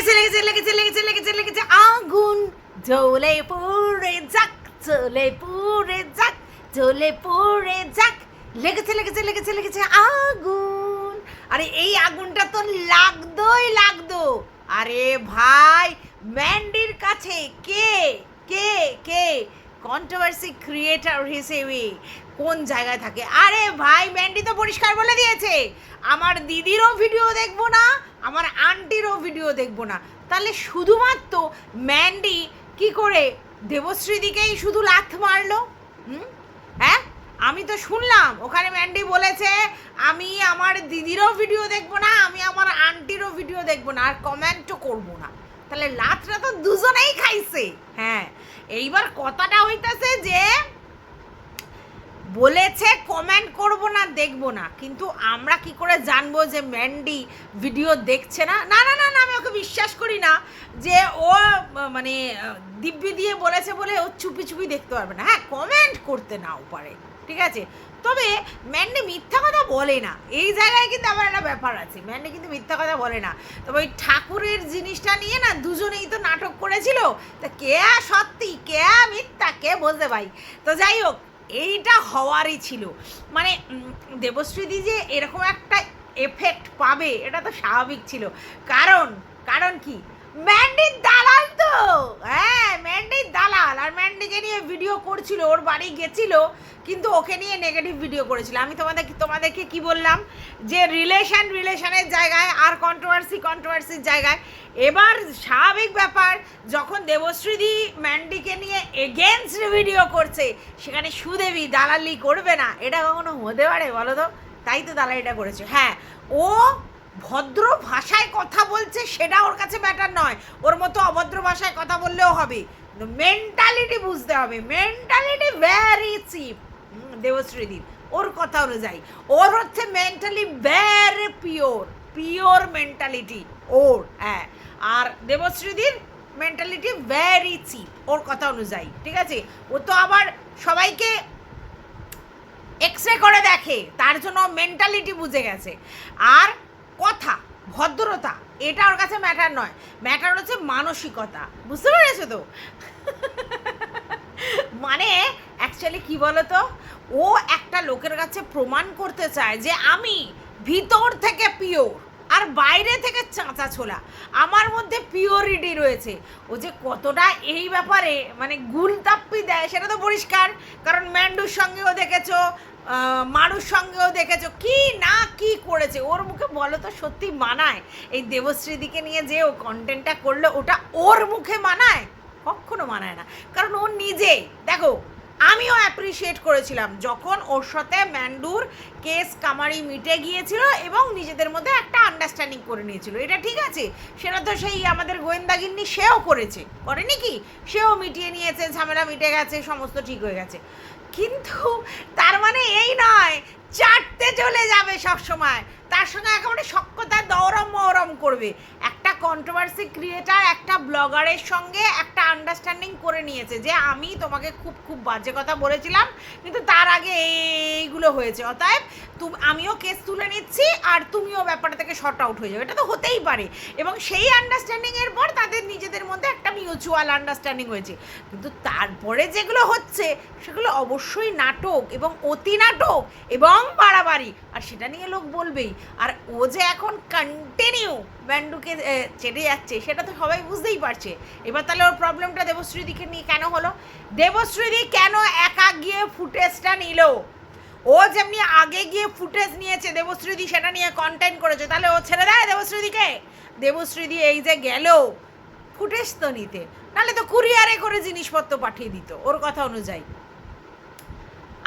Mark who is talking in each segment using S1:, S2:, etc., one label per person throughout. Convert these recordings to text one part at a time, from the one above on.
S1: লেগেছে লেগেছে লেগেছে লেগেছে লেগেছে লেগেছে আগুন, জ্বলে পুড়ে যাক, জ্বলে পুড়ে যাক, জ্বলে পুড়ে যাক। লেগেছে লেগেছে লেগেছে লেগেছে আগুন। আরে এই আগুনটা তো লাগদোই লাগদো আরে ভাই ম্যান্ডির কাছে কে? কে? কে? কন্ট্রোভার্সি ক্রিয়েটার হিসেবে কোন জায়গায় থাকে? আরে ভাই ম্যান্ডি তো পরিষ্কার বলে দিয়েছে। আমার দিদিরও ভিডিও দেখব না, আমার আন্টিরও ভিডিও দেখব না। তাহলে শুধুমাত্র ম্যান্ডি কি করে দেবশ্রীদিকেই শুধু লাথ মারলো? হুম? হ্যাঁ? আমি তো শুনলাম, ওখানে ম্যান্ডি বলেছে, আমি আমার দিদিরও ভিডিও দেখব না, আমি আমার আন্টিরও ভিডিও দেখব না, আর কমেন্টও করব না। তাহলে লাথটা তো দুজনেই খাইছে। হ্যাঁ এইবার কথাটা হইতাছে যে, বলেছে কমেন্ট করব না, দেখব না। কিন্তু আমরা কি করে জানব যে ম্যান্ডি ভিডিও দেখছে না? না না না না, আমি ওকে বিশ্বাস করি না যে ও মানে দিব্যি দিয়ে বলেছে বলে ও চুপি চুপি দেখতে পারবে না। হ্যাঁ কমেন্ট করতে নাও পারে। ঠিক আছে? তবে ম্যান্ডি মিথ্যা কথা বলে না। এই জায়গায় কিন্তু আবার একটা ব্যাপার আছে। ম্যান্ডি কিন্তু মিথ্যা কথা বলে না। তবে ওই ঠাকুরের জিনিসটা নিয়ে না দুজনেই তো নাটক করেছিল। তা কে সত্যি, কে মিথ্যা, কে বলতে ভাই? তো যাই হোক, এইটা হওয়ারই ছিল। মানে দেবশ্রীদি যে এরকম একটা এফেক্ট পাবে, এটা তো স্বাভাবিক ছিল। কারণ কারণ কি? ম্যান্ডির দালাল তো। হ্যাঁ ম্যান্ডির দালাল। আর ম্যান্ডিকে নিয়ে ভিডিও করছিল, ওর বাড়ি গেছিল, কিন্তু ওকে নিয়ে নেগেটিভ ভিডিও করেছিল। আমি তোমাদের তোমাদেরকে কি বললাম? যে রিলেশন রিলেশনের জায়গায় আর কন্ট্রোভার্সি কন্ট্রোভার্সির জায়গায়। এবার স্বাভাবিক ব্যাপার, যখন দেবশ্রীদি ম্যান্ডিকে নিয়ে এগেনস্ট ভিডিও করছে, সেখানে সুদেবী দালালি করবে না। এটা কখনো হতে পারে বলো তো? তাই তো দালালিটা করেছে। হ্যাঁ ও ভদ্র ভাষায় কথা বলছে সেটা ওর কাছে ম্যাটার নয়। ওর মতো অভদ্র ভাষায় কথা বললেও হবে। মেন্টালিটি বুঝতে হবে। মেন্টালিটি ভ্যারি চিপ দেবশ্রীদির ওর কথা অনুযায়ী। ওর হচ্ছে mentally very pure pure mentality ওর হ্যাঁ। আর দেবশ্রীদির মেন্টালিটি ভ্যারি চিপ ওর কথা অনুযায়ী, ঠিক আছে? ও তো আবার সবাইকে এক্স রে করে দেখে। তার জন্য মেন্টালিটি বুঝে গেছে। আর কথা, ভদ্রতা, এটা ওর কাছে ম্যাটার নয়। ম্যাটার হচ্ছে মানসিকতা। বুঝতে পেরেছ তো? মানে অ্যাকচুয়ালি কি বলতো? ও একটা লোকের কাছে প্রমাণ করতে চায় যে আমি ভিতর থেকে পিওর আর বাইরে থেকে চাঁচা ছোলা। আমার মধ্যে পিওরিটি রয়েছে। ও যে কতটা এই ব্যাপারে মানে গুলতাপ্পি দেয় সেটা তো পরিষ্কার। কারণ ম্যান্ডুর সঙ্গেও দেখেছ মারুর সঙ্গেও দেখেছ। কি না কি করেছে? ওর মুখে বলো তো, সত্যি মানায়? এই দেবশ্রীদিকে নিয়ে যে ও কন্টেন্টটা করল, ওটা ওর মুখে মানায়? কখনো মানায় না। কারণ ও নিজে, দেখো, আমিও অ্যাপ্রিসিয়েট করেছিলাম যখন ওর সাথে ম্যান্ডুর কেস কামারি মিটে গিয়েছিল এবং নিজেদের মধ্যে একটা আন্ডারস্ট্যান্ডিং করে নিয়েছিল। এটা ঠিক আছে? সেটা তো সেই আমাদের গোয়েন্দাগিন্নি সেও করেছে। করেনি কি? সেও মিটিয়ে নিয়েছে, ঝামেলা মিটে গেছে, সমস্ত ঠিক হয়ে গেছে। কিন্তু তার মানে এই নয় চারটে চলে যাবে সব সময় তার সঙ্গে একেবারে সক্ষতা দৌরম মহরম করবে। একটা কন্ট্রোভার্সি ক্রিয়েটার একটা ব্লগারের সঙ্গে একটা আন্ডারস্ট্যান্ডিং করে নিয়েছে যে আমি তোমাকে খুব খুব বাজে কথা বলেছিলাম, কিন্তু তার আগে এইগুলো হয়েছে। অতএব তুমি, আমিও কেস তুলে নিচ্ছি আর তুমিও ব্যাপারটা থেকে শর্ট আউট হয়ে যাবে। এটা তো হতেই পারে। এবং সেই আন্ডারস্ট্যান্ডিংয়ের পর তাদের নিজেদের মিউচুয়াল আন্ডারস্ট্যান্ডিং হয়েছে। কিন্তু তারপরে যেগুলো হচ্ছে, সেগুলো অবশ্যই নাটক এবং অতি নাটক এবং বাড়াবাড়ি। আর সেটা নিয়ে লোক বলবেই। আর ও যে এখন কন্টিনিউ ব্যান্ডুকে চেটে যাচ্ছে, সেটা তো সবাই বুঝতেই পারছে। এবার তাহলে ওর প্রবলেমটা দেবশ্রীদিকে নিয়ে কেন হলো? দেবশ্রীদি কেন একা গিয়ে ফুটেজটা নিল? ও যেমনি আগে গিয়ে ফুটেজ নিয়েছে, দেবশ্রীদি সেটা নিয়ে কন্টেন্ট করেছে। তাহলে ও ছেড়ে দেয় দেবশ্রীদিকে? দেবশ্রীদি এই যে গেল ফুটেজ তো নিতে। নাহলে তো কুরিয়ারে করে জিনিসপত্র পাঠিয়ে দিত, ওর কথা অনুযায়ী।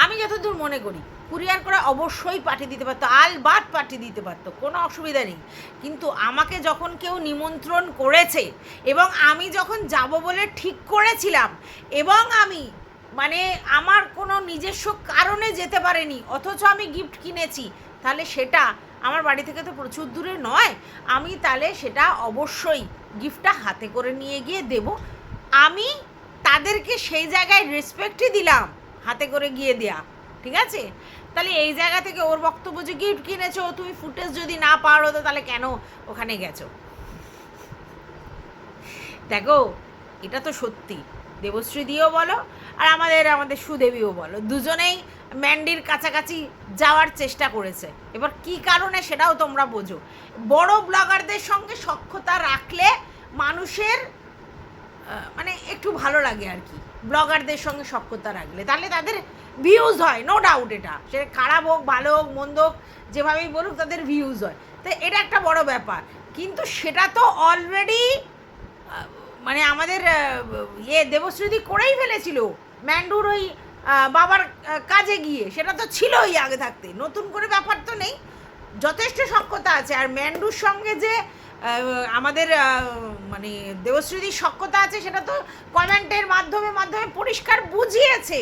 S1: আমি যতদূর মনে করি, কুরিয়ার করে অবশ্যই পাঠিয়ে দিতে পারতো আলবাত পাঠিয়ে দিতে পারতো, কোনো অসুবিধা নেই। কিন্তু আমাকে যখন কেউ নিমন্ত্রণ করেছে, এবং আমি যখন যাব বলে ঠিক করেছিলাম, এবং আমি মানে আমার কোনো নিজস্ব কারণে যেতে পারেনি, অথচ আমি গিফট কিনেছি, তাহলে সেটা আমার বাড়ি থেকে তো প্রচুর দূরে নয়, আমি তাহলে সেটা অবশ্যই গিফটটা হাতে করে নিয়ে গিয়ে দেব। আমি তাদেরকে সেই জায়গায় রেসপেক্টই দিলাম, হাতে করে গিয়ে দেয়া, ঠিক আছে? তাহলে এই জায়গা থেকে ওর বক্তব্য যে গিফট কিনেছো, তুমি ফুটেজ যদি না পারো তো তাহলে কেন ওখানে গেছো? দেখো, এটা তো সত্যি। দেবশ্রী দিয়েও বলো আর আমাদের আমাদের সুদেবীও বলো, দুজনেই ম্যান্ডির কাছাকাছি যাওয়ার চেষ্টা করেছে। এবার কি কারণে সেটাও তোমরা বোঝো। বড় ব্লগারদের সঙ্গে সক্ষতা রাখলে মানুষের মানে একটু ভালো লাগে আর কি। ব্লগারদের সঙ্গে সক্ষতা রাখলে। তাহলে তাদের ভিউজ হয় নো ডাউট এটা। সে খারাপ হোক, ভালো হোক, মন্দ হোক, যেভাবেই বলুক তাদের ভিউজ হয়। তো এটা একটা বড় ব্যাপার। কিন্তু সেটা তো অলরেডি মানে আমাদের ইয়ে দেবশ্রীদি করেই ফেলেছিল। ম্যান্ডুর ওই বাবার কাজে গিয়ে। সেটা তো ছিলই আগে থাকতে। নতুন করে ব্যাপার তো নেই। যথেষ্ট সক্ষতা আছে। আর ম্যান্ডুর সঙ্গে যে আমাদের মানে দেবশ্রীদির সক্ষতা আছে, সেটা তো কমেন্টের মাধ্যমে মাধ্যমে পরিষ্কার বুঝিয়েছে।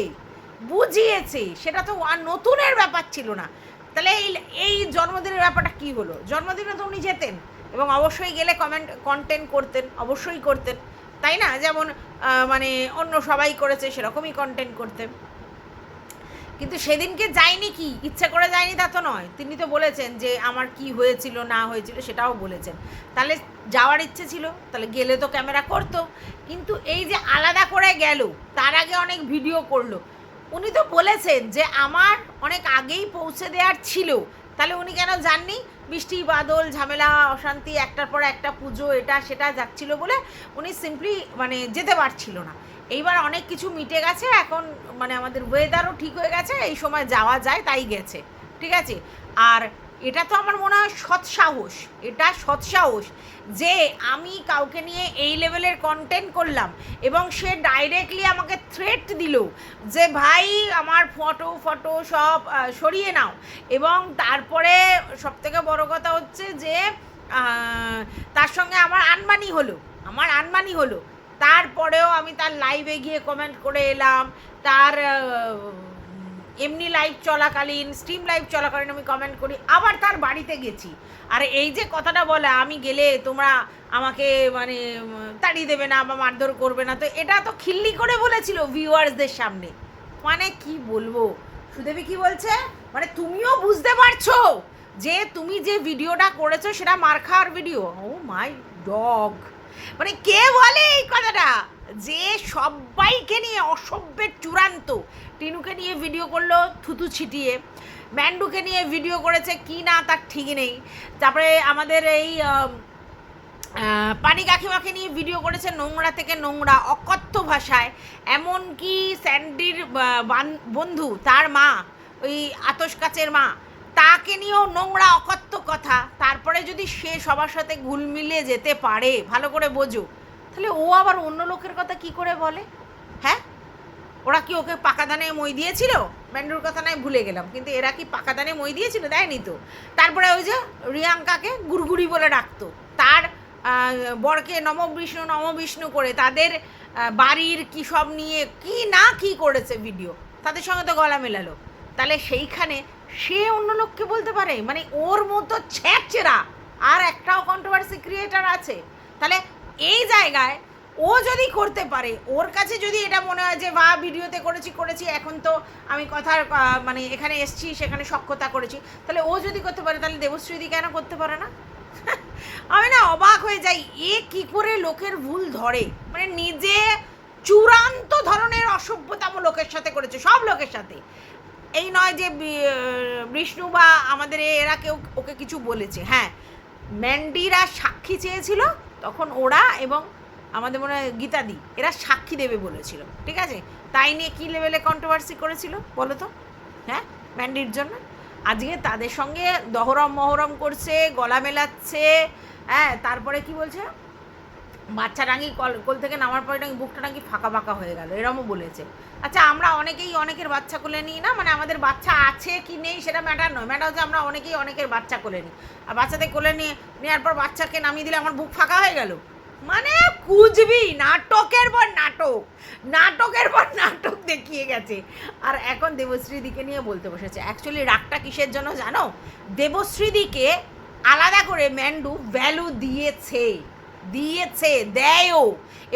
S1: বুঝিয়েছে। সেটা তো আর নতুনের ব্যাপার ছিল না। তাহলে এই এই জন্মদিনের ব্যাপারটা কি হলো? জন্মদিনে তো উনি যেতেন এবং অবশ্যই গেলে কমেন্ট কন্টেন্ট করতেন, অবশ্যই করতেন। তাই না? যেমন মানে অন্য সবাই করেছে সেরকমই কন্টেন্ট করতে। কিন্তু সেদিনকে যায়নি কি? ইচ্ছে করে যায়নি তা তো নয়। তিনি তো বলেছেন যে আমার কি হয়েছিল, না হয়েছিল সেটাও বলেছেন। তাহলে যাওয়ার ইচ্ছে ছিল, তাহলে গেলে তো ক্যামেরা করতো। কিন্তু এই যে আলাদা করে গেল, তার আগে অনেক ভিডিও করল। উনি তো বলেছেন যে আমার অনেক আগেই পৌঁছে দেওয়ার ছিল। তাহলে উনি কেন যাননি? বৃষ্টি, বাদল, ঝামেলা, অশান্তি, একটার পর একটা পুজো, এটা, সেটা যাচ্ছিল বলে উনি সিম্পলি মানে যেতে পারছিল না। এইবার অনেক কিছু মিটে গেছে, এখন মানে আমাদের ওয়েদারও ঠিক হয়ে গেছে, এই সময় যাওয়া যায়, তাই গেছে। ঠিক আছে? আর এটা তো আমার মনে হয় সৎসাহস এটা সৎসাহস যে আমি কাউকে নিয়ে এই লেভেলের কন্টেন্ট করলাম এবং সে ডাইরেক্টলি আমাকে থ্রেট দিল যে ভাই আমার ফটো ফটো সব সরিয়ে নাও। এবং তারপরে সবথেকে বড় কথা হচ্ছে যে তার সঙ্গে আমার আনমানি হলো, আমার আনমানি হলো। তারপরেও আমি তার লাইভে গিয়ে কমেন্ট করে এলাম, তার এমনি লাইভ চলাকালীন স্ট্রিম লাইভ চলাকালীন আমি কমেন্ট করি, আবার তার বাড়িতে গেছি। আর এই যে কথাটা বলে, আমি গেলে তোমরা আমাকে মানে তাড়িয়ে দেবে না বা মারধর করবে না, তো এটা তো খিল্লি করে বলেছিল ভিউয়ার্সদের সামনে। মানে কি বলব? সুদেবী কি বলছে? মানে তুমিও বুঝতে পারছ যে তুমি যে ভিডিওটা করেছ সেটা মার খাওয়ার ভিডিও ও মাই ডগ মানে কে বলে এই কথাটা? যে সবাইকে নিয়ে অসভ্যের চূড়ান্ত। টিনুকে নিয়ে ভিডিও করল, থুতু ছিটিয়ে। ম্যান্ডুকে নিয়ে ভিডিও করেছে, কি না তার ঠিক নেই। তারপরে আমাদের এই পানি কাকিমাকে নিয়ে ভিডিও করেছে নোংরা থেকে নোংরা, অকথ্য ভাষায়। এমনকি স্যান্ডির বন্ধু, তার মা, ওই আতস কাচের মা, তাকে নিয়েও নোংরা, অকথ্য কথা। তারপরে যদি সে সবার সাথে ঘুল মিলিয়ে যেতে পারে, ভালো করে বোঝো। তাহলে ও আবার অন্য লোকের কথা কি করে বলে? হ্যাঁ? ওরা কি ওকে পাকা দানে মই দিয়েছিল? ম্যান্ডুর কথা নয় ভুলে গেলাম। কিন্তু এরা কি পাকা দানে মই দিয়েছিল? দেয়নি তো। তারপরে ওই যে রিয়াঙ্কাকে গুড়গুড়ি বলে ডাকতো। তার বরকে নম বিষ্ণু নম বিষ্ণু করে তাদের বাড়ির কী সব নিয়ে কি না কি করেছে ভিডিও তাদের সঙ্গে তো গলা মেলালো। তাহলে সেইখানে সে অন্য লোককে বলতে পারে? মানে ওর মতো ছ্যাচেরা। আর একটাও কন্ট্রোভার্সি ক্রিয়েটার আছে। তাহলে এই জায়গায় ও যদি করতে পারে, ওর কাছে যদি এটা মনে হয় যে, বা, ভিডিওতে করেছি করেছি, এখন তো আমি কথার মানে এখানে এসছি, সেখানে সক্ষতা করেছি। তাহলে ও যদি করতে পারে, তাহলে দেবশ্রীদি কেন করতে পারে না? আমি না অবাক হয়ে যাই, এ কি করে লোকের ভুল ধরে? মানে নিজে চূড়ান্ত ধরনের অসভ্যতাম লোকের সাথে করেছে, সব লোকের সাথে। এই নয় যে বিষ্ণু বা আমাদের এরা কেউ, ওকে কিছু বলেছে। হ্যাঁ ম্যান্ডিরা সাক্ষী চেয়েছিল তখন ওরা এবং আমাদের মনে হয় গীতাদি, এরা সাক্ষী দেবে বলেছিল, ঠিক আছে? তাই নিয়ে কী লেভেলে কন্ট্রোভার্সি করেছিল বলো তো? হ্যাঁ? ম্যান্ডির জন্য? আজকে তাদের সঙ্গে দহরম মহরম করছে, গলা মেলাচ্ছে হ্যাঁ তারপরে কি বলছে? বাচ্চা নাকি কল কোল থেকে নামার পরে নাকি বুকটা নাকি ফাঁকা ফাঁকা হয়ে গেল, এরমও বলেছে। আচ্ছা আমরা অনেকেই অনেকের বাচ্চা কোলে নিই না মানে আমাদের বাচ্চা আছে কি নেই সেটা ম্যাটার নয়। ম্যাটার হচ্ছে আমরা অনেকেই অনেকের বাচ্চা কোলে নিই। আর বাচ্চাদের কোলে নিয়ে নেওয়ার পর বাচ্চাকে নামিয়ে দিলে আমার বুক ফাঁকা হয়ে গেল। মানে কুচবি নাটকের পর নাটক, নাটকের পর নাটক দেখিয়ে গেছে। আর এখন দেবশ্রীদিকে নিয়ে বলতে বসেছে অ্যাকচুয়ালি রাগটা কিসের জন্য জানো? দেবশ্রীদিকে আলাদা করে ম্যান্ডু ভ্যালু দিয়েছে। দিয়েছে, দেয়ও।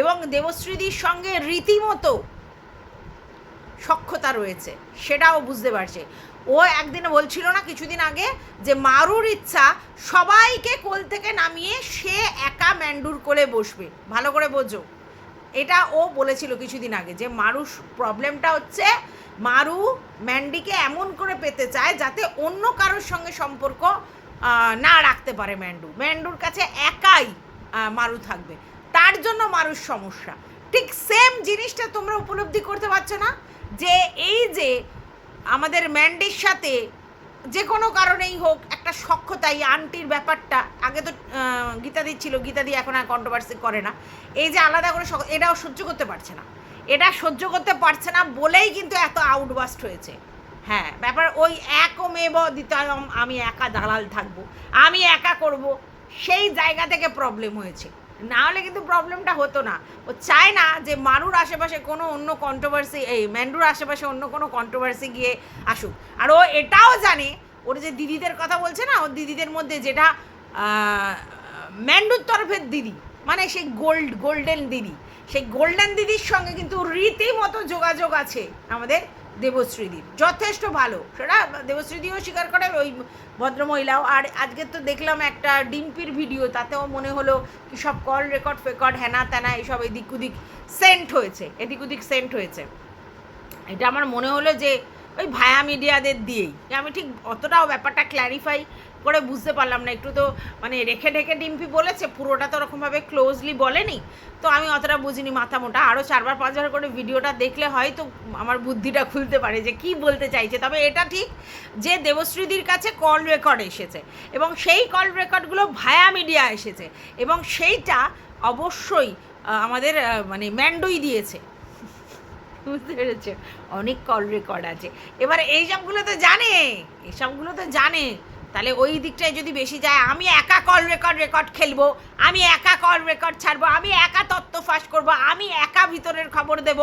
S1: এবং দেবশ্রীদির সঙ্গে রীতিমতো সক্ষতা রয়েছে, সেটাও বুঝতে পারছে। ও একদিন বলছিল না কিছুদিন আগে যে, মারুর ইচ্ছা, সবাইকে কোল থেকে নামিয়ে সে একা ম্যান্ডুর কোলে বসবে। ভালো করে বোঝো। এটা ও বলেছিল কিছুদিন আগে যে মারু প্রবলেমটা হচ্ছে মারু ম্যান্ডিকে এমন করে পেতে চায় যাতে অন্য কারোর সঙ্গে সম্পর্ক না রাখতে পারে ম্যান্ডু। ম্যান্ডুর কাছে একাই মারু থাকবে। তার জন্য মারুর সমস্যা। ঠিক সেম জিনিসটা তোমরা উপলব্ধি করতে পারছ না, যে এই যে আমাদের ম্যান্ডির সাথে যে কোনো কারণেই হোক একটা সক্ষতাই আন্টির ব্যাপারটা, আগে তো গীতাদি ছিল, গীতাদি এখন আর কন্ট্রোভার্সি করে না। এই যে আলাদা করে এটাও সহ্য করতে পারছে না। এটা সহ্য করতে পারছে না বলেই কিন্তু এত আউটবাস্ট হয়েছে। হ্যাঁ ব্যাপার ওই এক মেব দিতাম আমি একা দালাল থাকব, আমি একা করব সেই জায়গা থেকে প্রবলেম হয়েছে। না হলে কিন্তু প্রবলেমটা হতো না। ও চায় না যে মারুর আশেপাশে কোনো অন্য কন্ট্রোভার্সি এই ম্যান্ডুর আশেপাশে অন্য কোনো কন্ট্রোভার্সি গিয়ে আসুক। আর ও এটাও জানে, ওর যে দিদিদের কথা বলছে না, ওর দিদিদের মধ্যে যেটা ম্যান্ডুর তরফের দিদি মানে সেই গোল্ড, গোল্ডেন দিদি। সেই গোল্ডেন দিদির সঙ্গে কিন্তু রীতিমতো যোগাযোগ আছে আমাদের দেবশ্রীদির যথেষ্ট ভালো। সেটা দেবশ্রীদিও স্বীকার করে, ওই ভদ্রমহিলাও। আর আজকে তো দেখলাম একটা ডিম্পির ভিডিও, তাতেও মনে হলো কি সব কল রেকর্ড, ফেকর্ড হ্যানা ত্যানা এইসব এদিক ওদিক সেন্ট হয়েছে, এদিক ওদিক সেন্ট হয়েছে। এটা আমার মনে হলো যে ওই ভায়া মিডিয়াদের দিয়েই। আমি ঠিক অতটাও ব্যাপারটা ক্ল্যারিফাই করে বুঝতে পারলাম না। একটু তো মানে রেখে ঢেকে ডিম্পি বলেছে, পুরোটা তো ওরকমভাবে ক্লোজলি বলেনি। তো আমি অতটা বুঝিনি মাথা মোটা। আরও চারবার, পাঁচবার করে ভিডিওটা দেখলে হয়তো আমার বুদ্ধিটা খুলতে পারে যে কি বলতে চাইছে। তবে এটা ঠিক যে দেবশ্রীদির কাছে কল রেকর্ড এসেছে এবং সেই কল রেকর্ডগুলো ভায়া মিডিয়া এসেছে এবং সেইটা অবশ্যই আমাদের মানে ম্যান্ডোই দিয়েছে। বুঝতে পেরেছ? অনেক কল রেকর্ড আছে। এবার এইসবগুলো তো জানে এসবগুলো তো জানে। তাহলে ওই দিকটায় যদি বেশি যায়, আমি একা কল রেকর্ড রেকর্ড খেলব, আমি একা কল রেকর্ড ছাড়বো, আমি একা তত্ত্ব ফাঁস করব, আমি একা ভিতরের খবর দেব,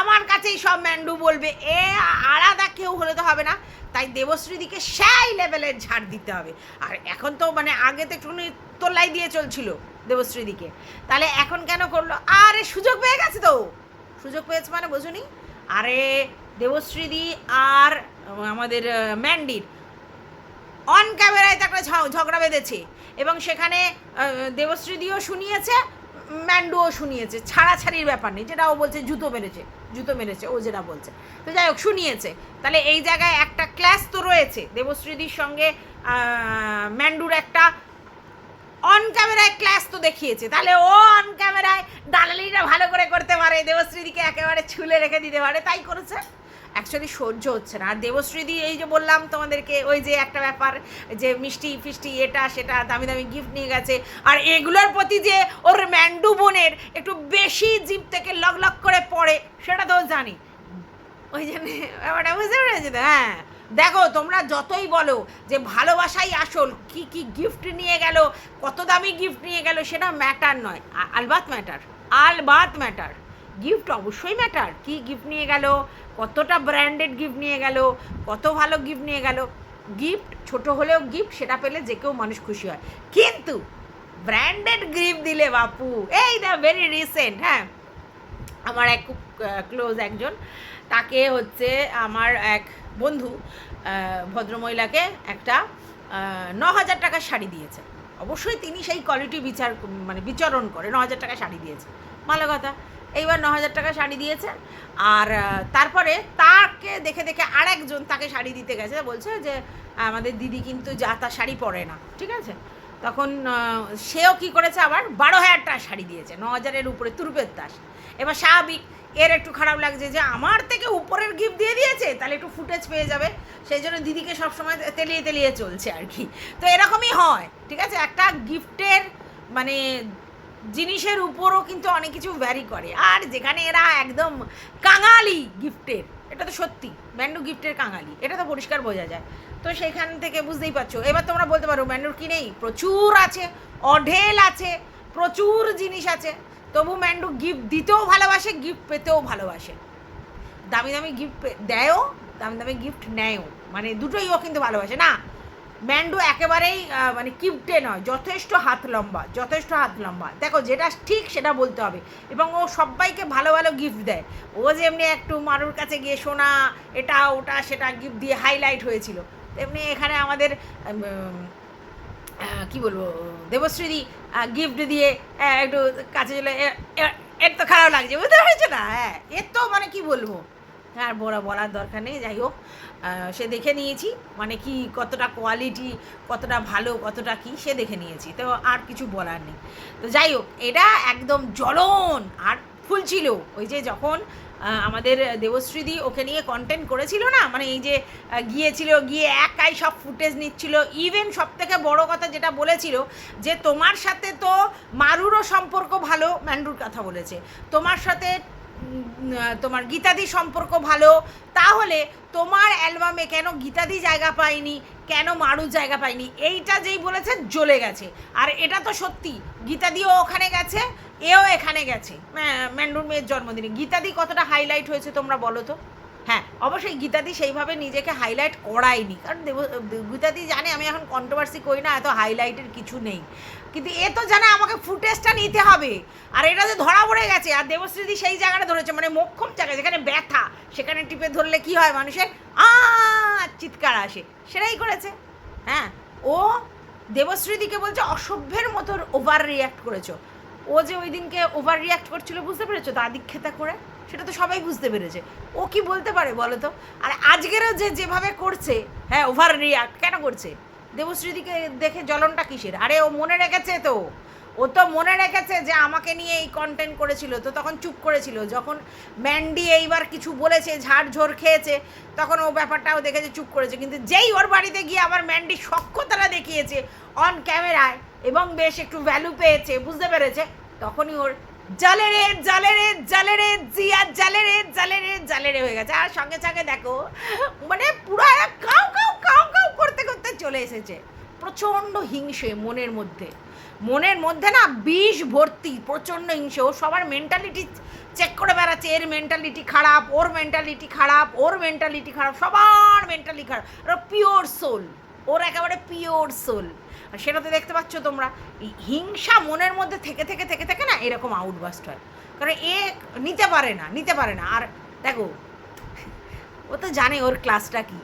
S1: আমার কাছেই সব ম্যান্ডু বলবে, এ আলাদা কেউ হলে তো হবে না। তাই দেবশ্রীদিকে সেই লেভেলের ঝাড় দিতে হবে। আর এখন তো মানে আগে তো একটুখানি তোল্লাই দিয়ে চলছিল দেবশ্রীদিকে। তাহলে এখন কেন করল? আরে সুযোগ পেয়ে গেছে তো। সুযোগ পেয়েছে মানে বোঝুনি? আরে দেবশ্রীদি আর আমাদের ম্যান্ডির অন ক্যামেরায় তো একটা ঝগড়া বেঁধেছে। এবং সেখানে দেবশ্রীদিও শুনিয়েছে, ম্যান্ডুও শুনিয়েছে। ছাড়াছাড়ির ব্যাপার নেই, যেটা ও বলছে জুতো মেরেছে জুতো মেরেছে, ও যেটা বলছে। তো যাই হোক, শুনিয়েছে। তাহলে এই জায়গায় একটা ক্লাস তো রয়েছে। দেবশ্রীদির সঙ্গে ম্যান্ডুর একটা অন ক্যামেরায় ক্লাস তো দেখিয়েছে। তাহলে ও অন ক্যামেরায় দালালিটা ভালো করে করতে পারে, দেবশ্রীদিকে একেবারে ছুলে রেখে দিতে পারে, তাই করেছে? অ্যাকচুয়ালি সহ্য হচ্ছে না। আর দেবশ্রী দেবশ্রীদি এই যে বললাম তোমাদেরকে, ওই যে একটা ব্যাপার যে মিষ্টি ফিষ্টি এটা সেটা দামি দামি গিফট নিয়ে গেছে। আর এগুলোর প্রতি যে ওর ম্যান্ডু বোনের একটু বেশি জিপ থেকে লক লক করে পড়ে, সেটা তো জানি। ওই জন্য ব্যাপারটা বুঝতে পেরেছি তো? হ্যাঁ। দেখো, তোমরা যতই বলো যে ভালোবাসাই আসল, কি কি গিফট নিয়ে গেল, কত দামি গিফট নিয়ে গেল, সেটা ম্যাটার নয়। আলবাত ম্যাটার আলবাত ম্যাটার গিফট অবশ্যই ম্যাটার কি গিফট নিয়ে গেল? কতটা ব্র্যান্ডেড গিফট নিয়ে গেল? কত ভালো গিফট নিয়ে গেল? গিফট ছোট হলেও গিফট সেটা পেলে যে কেউ মানুষ খুশি হয়। কিন্তু ব্র্যান্ডেড গিফট দিলে বাপু, এই দ্য ভেরি রিসেন্ট হ্যাঁ। আমার এক ক্লোজ একজন, তাকে হচ্ছে আমার এক বন্ধু ভদ্রমহিলাকে একটা ন হাজার টাকার শাড়ি দিয়েছে। অবশ্যই তিনি সেই কোয়ালিটি বিচার মানে বিচরণ করে ন হাজার টাকা শাড়ি দিয়েছে। ভালো কথা। এইবার ন হাজার টাকা শাড়ি দিয়েছে। আর তারপরে তাকে দেখে দেখে আরেকজন তাকে শাড়ি দিতে গেছে। বলছে যে, আমাদের দিদি কিন্তু যা তা শাড়ি পরে না, ঠিক আছে? তখন সেও কি করেছে আবার? বারো হাজার টাকা শাড়ি দিয়েছে, ন হাজারের উপরে তুরুপের দাস। এবার স্বাভাবিক, এর একটু খারাপ লাগছে যে, আমার থেকে উপরের গিফট দিয়ে দিয়েছে, তাহলে একটু ফুটেজ পেয়ে যাবে। সেই জন্য দিদিকে সবসময় তেলিয়ে তেলিয়ে চলছে আর কি। তো এরকমই হয়, ঠিক আছে? একটা গিফটের মানে জিনিসের উপরও কিন্তু অনেক কিছু ভ্যারি করে। আর যেখানে এরা একদম কাঙালি গিফটের এটা তো সত্যি ম্যান্ডু গিফটের কাঙালি, এটা তো পরিষ্কার বোঝা যায়। তো সেখান থেকে বুঝতেই পারছ। এবার তোমরা বলতে পারো ম্যান্ডুর কি নেই? প্রচুর আছে, অঢেল আছে, প্রচুর জিনিস আছে। তবু ম্যান্ডু গিফট দিতেও ভালোবাসে গিফট পেতেও ভালোবাসে। দামি দামি গিফট দেয়ও, দামি দামি গিফট নেয়ও। মানে দুটোই ও কিন্তু ভালোবাসে। না ম্যান্ডু একেবারেই মানে কিউটে নয়, যথেষ্ট হাত লম্বা, যথেষ্ট হাত লম্বা। দেখো, যেটা ঠিক সেটা বলতে হবে। এবং ও সবাইকে ভালো ভালো গিফট দেয়। ও যে এমনি একটু মারুর কাছে গিয়ে সোনা, এটা, ওটা, সেটা গিফট দিয়ে হাইলাইট হয়েছিল। তেমনি এখানে আমাদের কি বলব দেবশ্রীদি গিফট দিয়ে একটু কাছে চলে এর তো খারাপ লাগছে, বুঝতে পারছ না? হ্যাঁ এর তো মানে কি বলব? আর বড় বলার দরকার নেই, যাই হোক। সে দেখে নিয়েছি মানে কি কতটা কোয়ালিটি কতটা ভালো, কতটা কি, সে দেখে নিয়েছি। তো আর কিছু বলার নেই। তো যাই হোক, এটা একদম জ্বলন আর ফুলছিল। ওই যে যখন আমাদের দেবশ্রীদি ওকে নিয়ে কন্টেন্ট করেছিল না মানে এই যে গিয়েছিল, গিয়ে একাই সব ফুটেজ নিচ্ছিল। ইভেন সব থেকে বড়ো কথা যেটা বলেছিল, যে তোমার সাথে তো মারুরও সম্পর্ক ভালো ম্যান্ডুর কথা বলেছে। তোমার সাথে তোমার গীতাদি সম্পর্ক ভালো, তাহলে তোমার অ্যালবামে কেন গীতাদি জায়গা পায়নি কেন মারু জায়গা পায়নি এইটা যেই বলেছে জ্বলে গেছে। আর এটা তো সত্যি, গীতাদিও ওখানে গেছে, এও এখানে গেছে। ম্যা- ম্যান্ডুর মেয়ের জন্মদিনে। গীতাদি কতটা হাইলাইট হয়েছে তোমরা বলো তো? হ্যাঁ অবশ্যই গীতাদি সেইভাবে নিজেকে হাইলাইট করায়নি। কারণ দেব গীতাদি জানে আমি এখন কন্ট্রোভার্সি করি না, এত হাইলাইটের কিছু নেই। কিন্তু এ তো জানে আমাকে ফুটেজটা নিতে হবে। আর এটা যে ধরা পড়ে গেছে, আর দেবশ্রীদি সেই জায়গাটা ধরেছে মানে মোক্ষম জায়গা যেখানে ব্যথা, সেখানে টিপে ধরলে কি হয় মানুষের? আ, চিৎকার আসে। সেটাই করেছে। হ্যাঁ ও দেবশ্রীদিকে বলছে অসভ্যের মতো ওভার রিয়াক্ট করেছ। ও যে ওই দিনকে ওভার রিয়াক্ট করছিল, বুঝতে পেরেছ? তো আদিক্ষেতা করে। সেটা তো সবাই বুঝতে পেরেছে। ও কি বলতে পারে বলো তো? আর আজকেরও যে যেভাবে করছে হ্যাঁ ওভার রিয়াক্ট কেন করছে? দেবশ্রীদিকে দেখে জ্বলনটা কিসের? আরে, ও মনে রেখেছে তো। ও তো মনে রেখেছে যে আমাকে নিয়ে এই কন্টেন্ট করেছিল। তো তখন চুপ করেছিল। যখন ম্যান্ডি এইবার কিছু বলেছে, ঝাড় ঝোর খেয়েছে, তখন ও ব্যাপারটাও দেখেছে, চুপ করেছে। কিন্তু যেই ওর বাড়িতে গিয়ে আমার ম্যান্ডি সক্ষতাটা দেখিয়েছে অন ক্যামেরায় এবং বেশ একটু ভ্যালু পেয়েছে, বুঝতে পেরেছে, তখনই ওর জালে রে জালে রে, জালে জিয়া, জালে রে জালে রে, জালে হয়ে গেছে। আর সঙ্গে সঙ্গে দেখো মানে পুরো কাউ কাউ কাউ কাউ করতে করতে চলে এসেছে। প্রচণ্ড হিংসে মনের মধ্যে। মনের মধ্যে না বিষ ভর্তি, প্রচণ্ড হিংসে। ও সবার মেন্টালিটি চেক করে বেড়াচ্ছে, এর মেন্টালিটি খারাপ, ওর মেন্টালিটি খারাপ, ওর মেন্টালিটি খারাপ, সবার মেন্টালি খারাপ। ওর পিওর সোল ওর একেবারে পিওর সোল। আর সেটা তো দেখতে পাচ্ছ তোমরা হিংসা মনের মধ্যে থেকে থেকে থেকে থেকে না এরকম আউটবাস্ট হয়। কারণ এ নিতে পারে না, নিতে পারে না। আর দেখো, ও তো জানে ওর ক্লাসটা কি।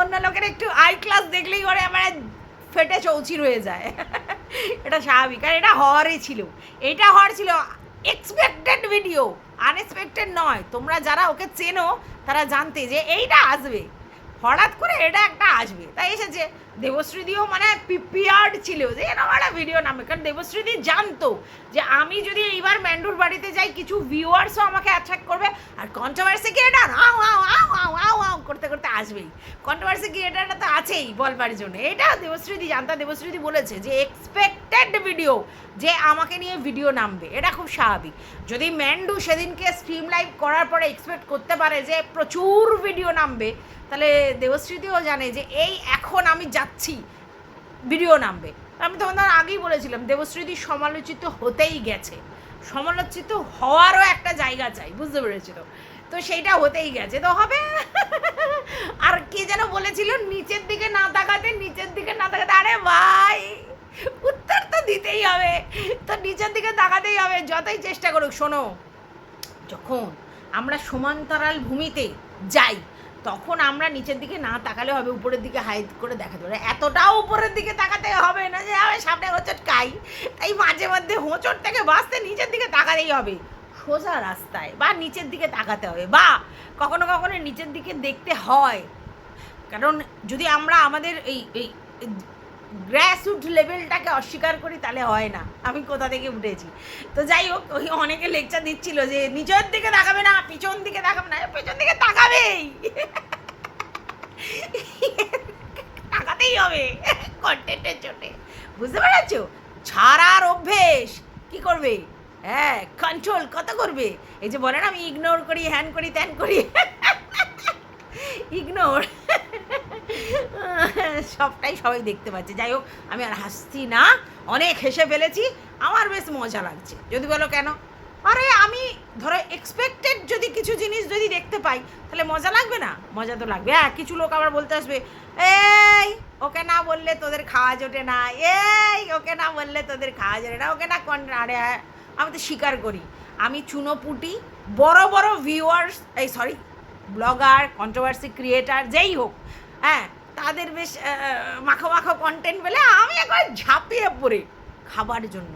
S1: অন্য লোকের একটু আই ক্লাস দেখলেই ওরে আমার ফেটে চৌচির হয়ে যায়। এটা স্বাভাবিক। আর এটা হওয়ারই ছিল। এটা হওয়ার ছিল এক্সপেক্টেড ভিডিও আনএক্সপেক্টেড নয়। তোমরা যারা ওকে চেনো, তারা জানতে যে এইটা আসবে। হঠাৎ করে এটা একটা আসবে। তাই এসেছে। দেবশ্রীদিও মানে প্রিপেয়ার্ড ছিল যে এরকম একটা ভিডিও নামে। কারণ দেবশ্রীদি জানতো যে, আমি যদি এইবার ম্যান্ডুর বাড়িতে যাই, কিছু ভিউয়ার্সও আমাকে অ্যাট্রাক্ট করবে আর কন্ট্রোভার্সি ক্রিয়েটার আও আও আও আও আও আও করতে করতে আসবেই। কন্ট্রোভার্সি ক্রিয়েটারটা তো আছেই বলবার জন্য। এটা দেবশ্রীদি জানতা। দেবশ্রীদি বলেছে যে এক্সপেক্টেড ভিডিও যে আমাকে নিয়ে ভিডিও নামবে। এটা খুব স্বাভাবিক। যদি ম্যান্ডু সেদিনকে স্ট্রিম লাইভ করার পরে এক্সপেক্ট করতে পারে যে, প্রচুর ভিডিও নামবে, তাহলে দেবশ্রীতিও জানে যে, এই এখন আমি যাচ্ছি ভিডিও নামবে। আমি তখন তোমাদের আগেই বলেছিলাম দেবশ্রীতি সমালোচিত হতেই গেছে। সমালোচিত হওয়ারও একটা জায়গা চাই, বুঝতে পেরেছি? তো তো সেইটা হতেই গেছে। তো হবে? আর কে যেন বলেছিল, নিচের দিকে না তাকাতে, নিচের দিকে না তাকাতে। আরে ভাই, উত্তর তো দিতেই হবে। তো নিচের দিকে তাকাতেই হবে, যতই চেষ্টা করুক, শোনো। যখন আমরা সমান্তরাল ভূমিতে যাই তখন আমরা নিচের দিকে না তাকালে হবে, উপরের দিকে হাইট করে দেখাতে পারে এতটাও উপরের দিকে তাকাতে হবে না যে আমি সামনে হোঁচট খাই তাই মাঝে মধ্যে হোঁচট থেকে বাঁচতে নিচের দিকে তাকাতেই হবে। সোজা রাস্তায় বা নিচের দিকে তাকাতে হবে বা কখনো কখনো নিচের দিকে দেখতে হয়। কারণ যদি আমরা আমাদের এই এই গ্র্যাসরুট লেভেলটাকে অস্বীকার করি তাহলে হয় না। আমি কোথা থেকে উঠেছি? তো যাই হোক, ওই অনেকে লেকচার দিচ্ছিল যে নিচের দিকে তাকাবে না, পিছন দিকে তাকাবে না। পেছন দিকে তাকাবেই। তাকাতেই হবে। কন্টেন্টের জন্যে। বুঝতে পেরেছ? ছাড়ার অভ্যেস। কি করবে? হ্যাঁ কন্ট্রোল কত করবে? এই যে বলে না, আমি ইগনোর করি হ্যান করি ত্যান করি। ইগনোর সবটাই সবাই দেখতে পাচ্ছে। যাই হোক আমি আর হাসছি না। অনেক হেসে ফেলেছি। আমার বেশ মজা লাগছে। যদি বলো কেন? আরে আমি ধরো এক্সপেক্টেড যদি কিছু জিনিস যদি দেখতে পাই তাহলে মজা লাগবে না? মজা তো লাগবে। হ্যাঁ কিছু লোক আবার বলতে আসবে এই ওকে না বললে তোদের খাওয়া জোটে না। এই ওকে না বললে তোদের খাওয়া জোটে না। ওকে না কন আরে হ্যাঁ, আমি তো স্বীকার করি। আমি চুনোপুটি বড় বড় ভিউয়ার্স এই সরি ব্লগার কন্ট্রোভার্সি ক্রিয়েটার যেই হোক হ্যাঁ তাদের বেশ মাখো মাখো কন্টেন্ট পেলে আমি একবার ঝাঁপিয়ে পড়ে। খাবার জন্য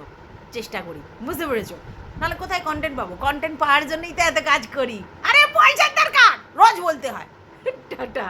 S1: চেষ্টা করি, বুঝতে পেরেছ? নাহলে কোথায় কন্টেন্ট পাবো? কন্টেন্ট পাওয়ার জন্যই তো এত কাজ করি। আরে পয়সার দরকার, রোজ বলতে হয়। টাটা।